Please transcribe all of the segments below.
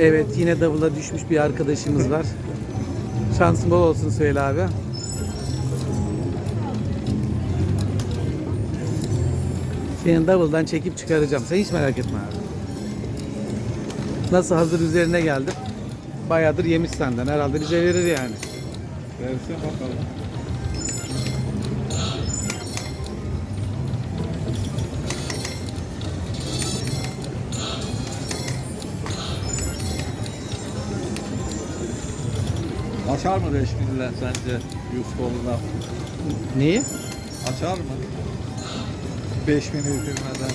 Evet yine davula düşmüş bir arkadaşımız var. Şansın bol olsun söyle abi. Senin davuldan çekip çıkaracağım. Sen hiç merak etme abi. Nasıl hazır üzerine geldim. Bayağıdır yemiş senden. Herhalde bize verir yani. Versin bakalım. Açar mı Reşmin'le sence Yusuf'la? Neyi? Açar mı? 5000 üfürmeden.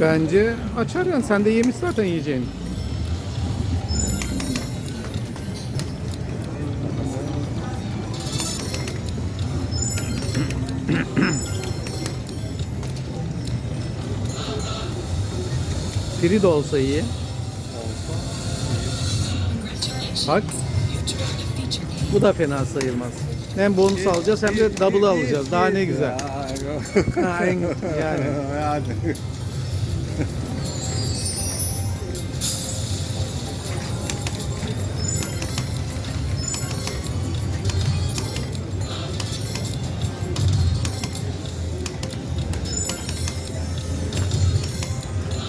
Bence açar yani. Sen de yemiş zaten yiyeceğini. Free de olsa iyi. Bak. Bu da fena sayılmaz. Hem bonus alacağız hem de double alacağız. Daha ne güzel. Yani.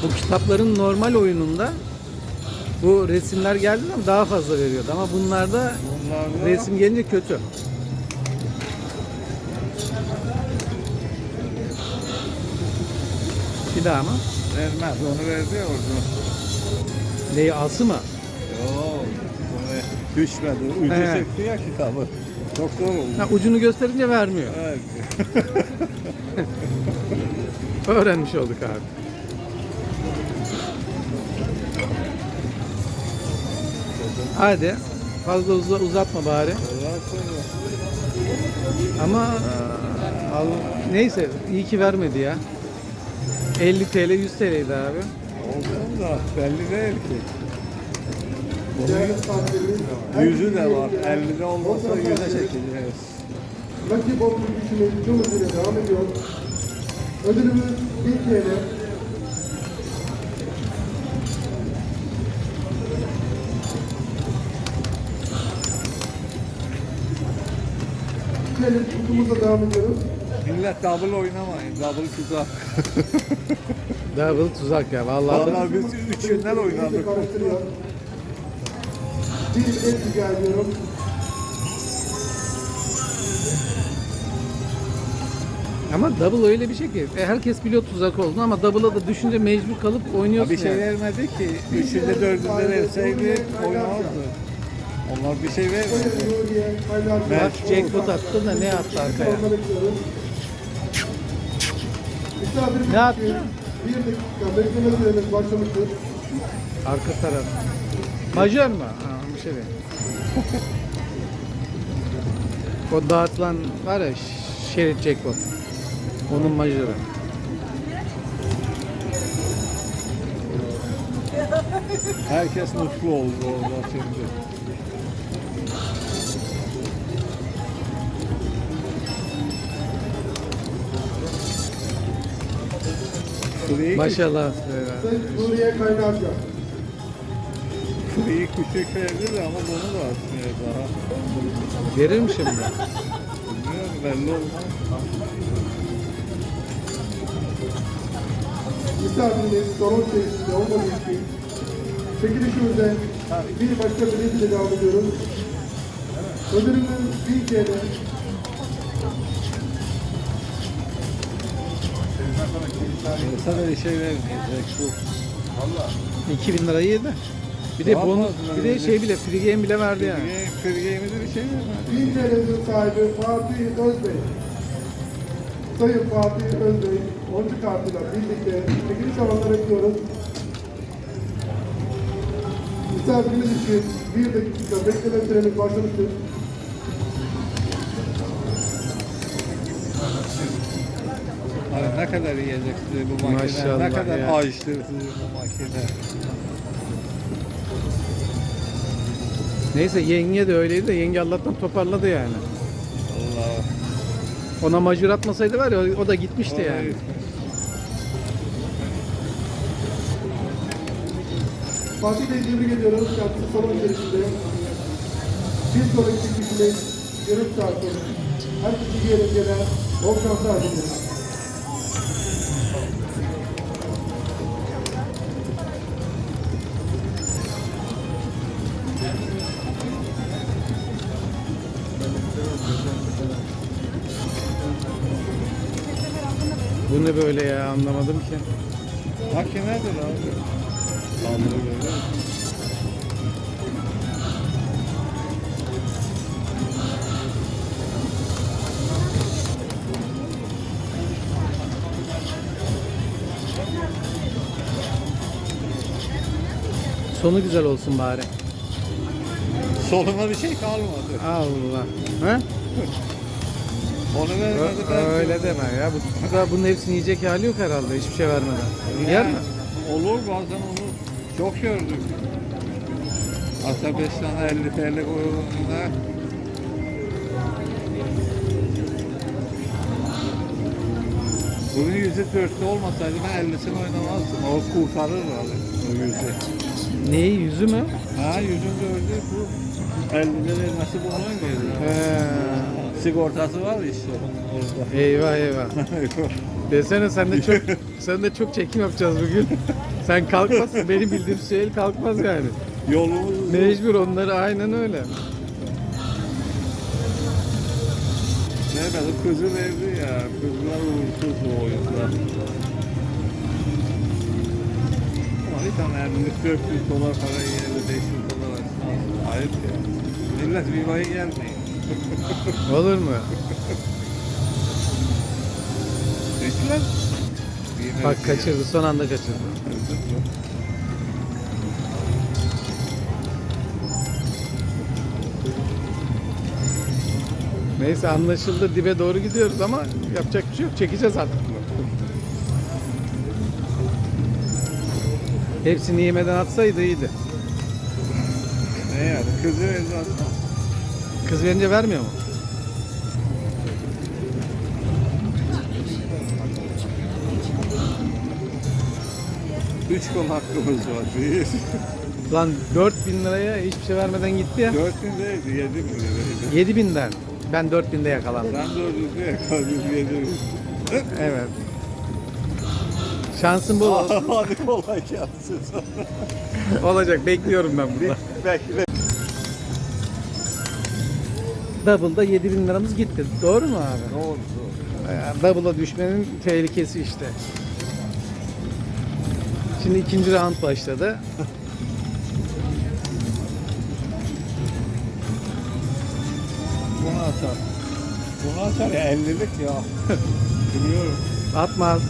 Bu kitapların normal oyununda bu resimler geldiğinde daha fazla veriyordu ama bunlarda Bunlarda resim gelince kötü. Bir daha mı? vermez. Onu verdi ya orada. Neyi ası mı? Yok. Düşmedi. Ucu He. çekti ya kitabı. Çok zor oldu. Ha, ucunu gösterince vermiyor. Evet. Öğrenmiş olduk abi. Hadi fazla uza- uzatma bari. Ama aa, al, neyse iyi ki vermedi ya. 50 TL 100 TL'ydi abi. olsun da belli değil ki. Bunun yüzü de var. 50'de olmasa yüze çekeceğiz. Rakip tüm hızıyla devam ediyor. Ödülümüz 1000 TL. Gelin kutumuzla devam ediyoruz. Millet double oynamayın. Double tuzak. Double tuzak ya vallahi. Vallahi biz üçünden İyice oynadık. Bir et rica ediyorum. Ama double öyle bir şey ki e, herkes biliyor tuzak olduğunu ama double'a da düşünce mecbur kalıp oynuyorsun Bir şey yani. vermedi ki. Üçünde dördünde verseydi oynardı. Onlar bir şey Kaynar, Ben- jackpot attı da ne attı arkaya? Ne için Bir dakika bekleme süremiz başlamıştır. Arka taraf. Majör mü? Ha, bir şey değil. o dağıtılan var ya şerit jackpot. Onun majörü. Herkes mutlu oldu orada şimdi. Free, Maşallah. Sayın Nuriye Kaynarca. free küçük verdi de ama bunu da atmıyor daha. Verir mi şimdi? Bilmiyorum belli olmaz. Misafirimiz sorun içerisinde olmadığı için çekilişimizde bir başka bir devam ediyoruz. Ödülümüz 1000 TL. Sana bir şey vermeyecek bu. 2000 lirayı yedi. Bir de bonus, bir de şey bile free game bile verdi yani. Free, free game'de bir şey vermedi. 1000 TL'nin sahibi Fatih Özbey. Sayın Fatih Özbey, 10. kartıyla birlikte çekiliş alanına bekliyoruz. Misafirimiz için bir dakika bekleme süremiz başlamıştır. Ne kadar yiyecek size bu makine, Maşallah ne kadar ya. açtır sizi bu makine. Neyse yenge de öyleydi de yenge Allah'tan toparladı yani. Allah. Ona majör atmasaydı var ya o- da gitmişti yani. Fatih Bey tebrik ediyoruz. Kendisi salon içerisinde. Bir sonraki çekişimiz yarım saat sonra. Herkese iyi eğlenceler. Bol şanslar diliyorum. Ne böyle ya anlamadım ki. Makinedir abi. Sandırı böyle. Sonu güzel olsun bari. Soluna bir şey kalmadı. Allah. Ha? Onu vermedi ben. öyle deme ya. Bu, bu da bunun hepsini yiyecek hali yok herhalde hiçbir şey vermeden. Yer mi? Olur bazen olur. Çok gördük. Hatta 5 tane 50 TL koyduğunda Bunun yüzü dörtte olmasaydı ben 50'sini oynamazdım. O kurtarır abi o yüzü. Neyi yüzü mü? Ha yüzün dördü bu 50 vermesi bunu oynuyor. He. Sigortası var işte onun orada. Eyvah eyvah. Desene sen de çok sen de çok çekim yapacağız bugün. Sen kalkmazsın. Benim bildiğim şey kalkmaz yani. Yolumuz. Mecbur onları aynen öyle. Nerede? Kızı verdi ya. Kızlar uğursuz bu oyunda. Ama bir tane 50 400 dolar para yerine 500 dolar açmaz. Ayıp ya. Millet Viva'ya gelmeyin. Olur mu? Lan. Bak kaçırdı. Son anda kaçırdı. Neyse anlaşıldı. Dibe doğru gidiyoruz ama yapacak bir şey yok. Çekeceğiz artık. Hepsini yemeden atsaydı iyiydi. Ne yani? Kızı verdi atmaz. Kız verince vermiyor mu? Üç kol hakkımız var. Bir. Lan 4000 liraya hiçbir şey vermeden gitti ya. 4 bin değildi, 7 bin liraydı. 7000'den. Ben 4000'de yakalandım. Sen 400 liraya kalbim 7 bin. Evet. Şansın bol olsun. Hadi kolay gelsin sana. Olacak. Bekliyorum ben burada. Bekle. Double'da 7000 liramız gitti. Doğru mu abi? Doğru doğru. Yani Double'a düşmenin tehlikesi işte. Şimdi ikinci round başladı. Bunu açar. Bunu açar ya 50'lik ya. Biliyorum. Atmaz.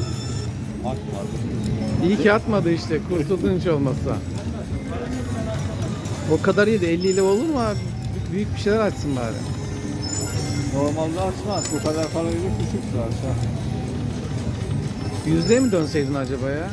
Atmadı. İyi ki atmadı işte. Kurtuldun hiç olmazsa. O kadar iyi de 50 ile olur mu abi? Büyük bir şeyler açsın bari. Normalde açmaz. Bu kadar parayla küçük zaten. Yüzdeye mi dönseydin acaba ya?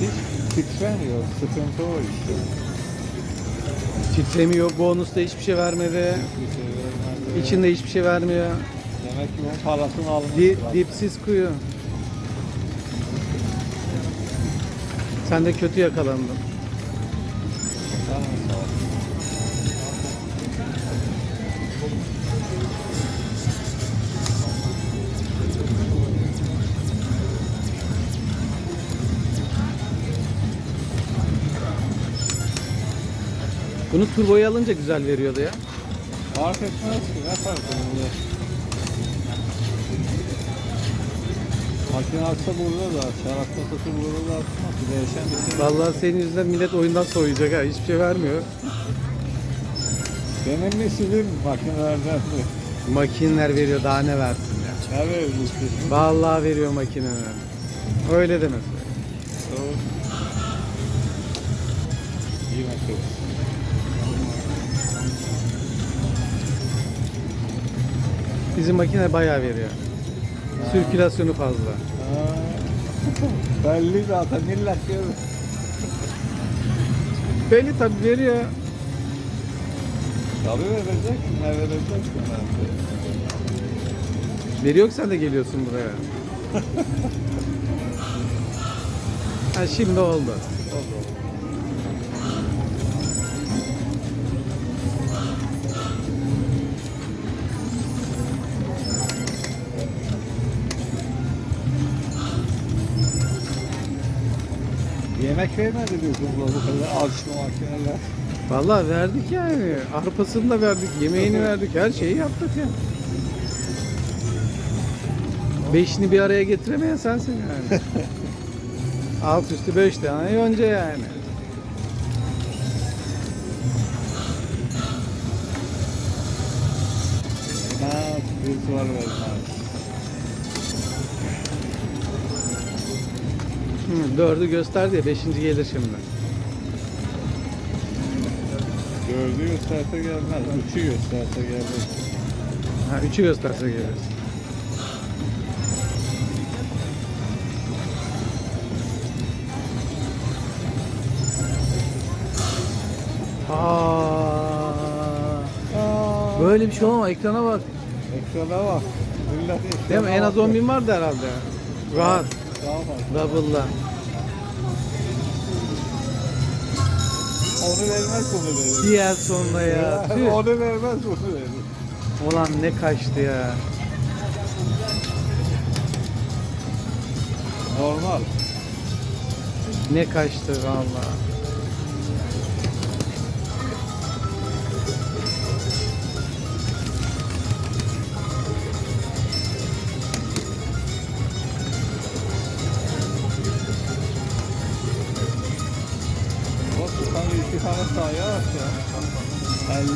Hiç titremiyor. Sıkıntı o işte. Titremiyor. Bonusta hiçbir şey vermedi. Hiçbir şey vermez. İçinde hiçbir şey vermiyor. Demek ki bunun parasını almış. Di, dipsiz kuyu. Sen de kötü yakalandın. Bunu turboya alınca güzel veriyordu ya. Fark etmez ki. Ne fark eder? Makine atsa burada da, şarapta satır burada da. Değişen bir şey. Vallahi senin yüzünden millet oyundan soğuyacak ha. Hiçbir şey vermiyor. Benim mi sizin makinelerden mi? Makineler veriyor daha ne versin ya. Ne veriyorsun? Vallahi veriyor makineler. Öyle demez. Doğru. İyi makine. Bizim makine bayağı veriyor. Sirkülasyonu fazla. Belli zaten millet görür. Belli tabii veriyor. Tabii verecek. Ne verecek? Veri yok sen de geliyorsun buraya. ha şimdi oldu. Yemek vermedi diyorsun bu kadar makineler. Vallahi verdik yani. Arpasını da verdik, yemeğini verdik, her şeyi yaptık ya. Beşini bir araya getiremeyen sensin yani. Alt üstü beş tane önce yani. Ha, bir var Hı, dördü gösterdi ya, beşinci gelir şimdi. Dördü gösterse gelmez. Üçü gösterse gelir. Ha, üçü gösterse gelir. Aa, böyle bir şey olma ekrana bak. ekrana bak. Millet Değil mi? En az bak. 10 bin vardı herhalde. Rahat. Double'la. Onu vermez bunu verir. Diğer sonuna ya. Tüh. Onu vermez bunu verir. Ulan ne kaçtı ya. Normal. Ne kaçtı valla.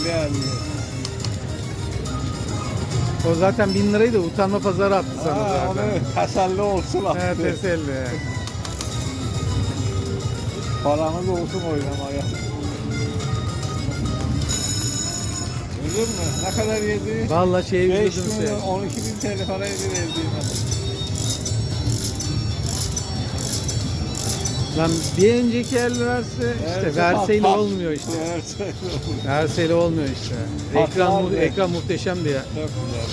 Ya. 50 50. O zaten bin lirayı da utanma pazarı attı sana Ha, zaten. onu teselli olsun attı. Evet teselli. Paramız olsun oynamaya. Üzür mü? Ne kadar yedi? Valla şey 5 üzüldüm milyon, seni. 12 bin TL para yedi verdiğine. Lan bir önceki el verse işte verseyle olmuyor işte. Verseyle olmuyor. Verseyle olmuyor işte. Ekran mu- ekran muhteşemdi ya. Çok güzel.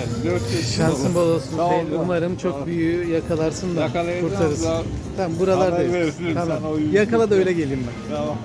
Yani 4 yaşında Şansın bol olsun. Sağ ol. Umarım çok büyüğü yakalarsın da Yakalayacağım kurtarırsın. Tamam Haber buralardayız. veririm Tamam. sana o yüzden. Yakala da öyle geleyim ben. Tamam.